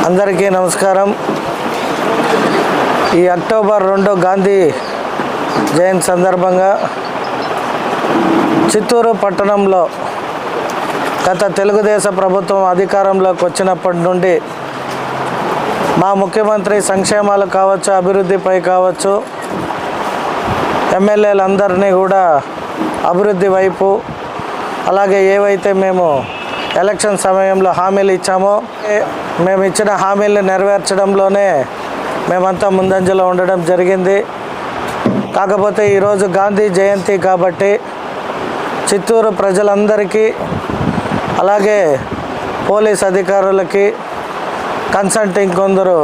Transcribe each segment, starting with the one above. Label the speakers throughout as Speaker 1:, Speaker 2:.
Speaker 1: అందరికీ నమస్కారం. ఈ అక్టోబర్ రెండు గాంధీ జయంతి సందర్భంగా చిత్తూరు పట్టణంలో గత తెలుగుదేశ ప్రభుత్వం అధికారంలోకి వచ్చినప్పటి నుండి మా ముఖ్యమంత్రి సంక్షేమాలు కావచ్చు అభివృద్ధిపై కావచ్చు ఎమ్మెల్యేలందరినీ కూడా అభివృద్ధి వైపు అలాగే ఏవైతే మేము ఎలక్షన్ సమయంలో హామీలు ఇచ్చామో ఏ- మేము ఇచ్చిన హామీలు నెరవేర్చడంలోనే మేమంతా ముందంజలో ఉండడం జరిగింది. కాకపోతే ఈరోజు గాంధీ జయంతి కాబట్టి చిత్తూరు ప్రజలందరికీ అలాగే పోలీస్ అధికారులకి కన్సల్టింగ్ కొందరు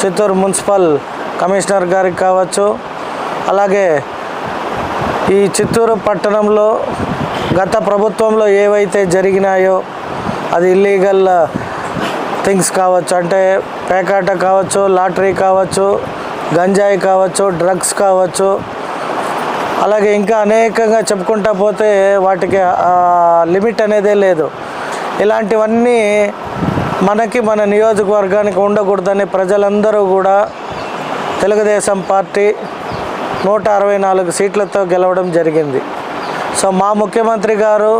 Speaker 1: చిత్తూరు మున్సిపల్ కమిషనర్ గారికి కావచ్చు అలాగే ఈ చిత్తూరు పట్టణంలో గత ప్రభుత్వంలో ఏవైతే జరిగినాయో అది ఇల్లీగల్ థింగ్స్ కావచ్చు అంటే పేకాట కావచ్చు లాటరీ కావచ్చు గంజాయి కావచ్చు డ్రగ్స్ కావచ్చు. అలాగే ఇంకా అనేకంగా చెప్పుకుంటా పోతే వాటికి లిమిట్ అనేదే లేదు. ఇలాంటివన్నీ మనకి మన నియోజకవర్గానికి ఉండకూడదని ప్రజలందరూ కూడా తెలుగుదేశం పార్టీ నూట అరవై నాలుగు సీట్లతో గెలవడం జరిగింది. సో మా ముఖ్యమంత్రి గారు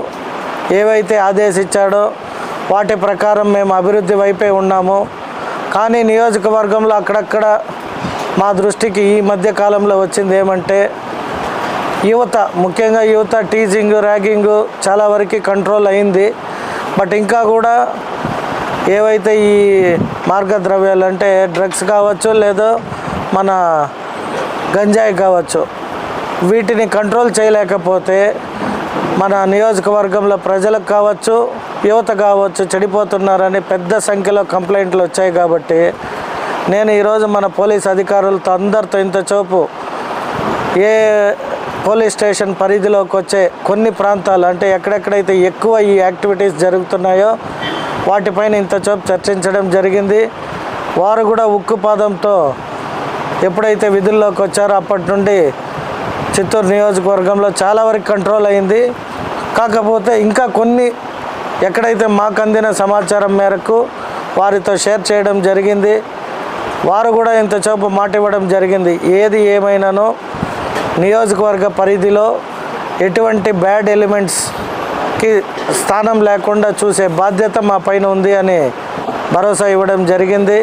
Speaker 1: ఏవైతే ఆదేశించాడో వాటి ప్రకారం మేము అభివృద్ధి వైపే ఉన్నాము. కానీ నియోజకవర్గంలో అక్కడక్కడ మా దృష్టికి ఈ మధ్య కాలంలో వచ్చింది ఏమంటే యువత ముఖ్యంగా యువత టీజింగ్ ర్యాగింగ్ చాలా వరకు కంట్రోల్ అయింది. బట్ ఇంకా కూడా ఏవైతే ఈ మార్గద్రవ్యాలు అంటే డ్రగ్స్ కావచ్చు లేదో మన గంజాయి కావచ్చు వీటిని కంట్రోల్ చేయలేకపోతే మన నియోజకవర్గంలో ప్రజలకు కావచ్చు యువత కావచ్చు చెడిపోతున్నారని పెద్ద సంఖ్యలో కంప్లైంట్లు వచ్చాయి కాబట్టి నేను ఈరోజు మన పోలీస్ అధికారులతో అందరితో ఇంతచోపు ఏ పోలీస్ స్టేషన్ పరిధిలోకి వచ్చే కొన్ని ప్రాంతాలు అంటే ఎక్కడెక్కడైతే ఎక్కువ ఈ యాక్టివిటీస్ జరుగుతున్నాయో వాటిపైన ఇంతచోపు చర్చించడం జరిగింది. వారు కూడా ఉక్కుపాదంతో ఎప్పుడైతే విధుల్లోకి వచ్చారో అప్పటి నుండి చిత్తూరు నియోజకవర్గంలో చాలా వరకు కంట్రోల్ అయింది. కాకపోతే ఇంకా కొన్ని ఎక్కడైతే మాకు అందిన సమాచారం మేరకు వారితో షేర్ చేయడం జరిగింది. వారు కూడా ఇంత మాట ఇవ్వడం జరిగింది. ఏది ఏమైనానో నియోజకవర్గ పరిధిలో ఎటువంటి బ్యాడ్ ఎలిమెంట్స్కి స్థానం లేకుండా చూసే బాధ్యత మా పైన ఉంది అని భరోసా ఇవ్వడం జరిగింది.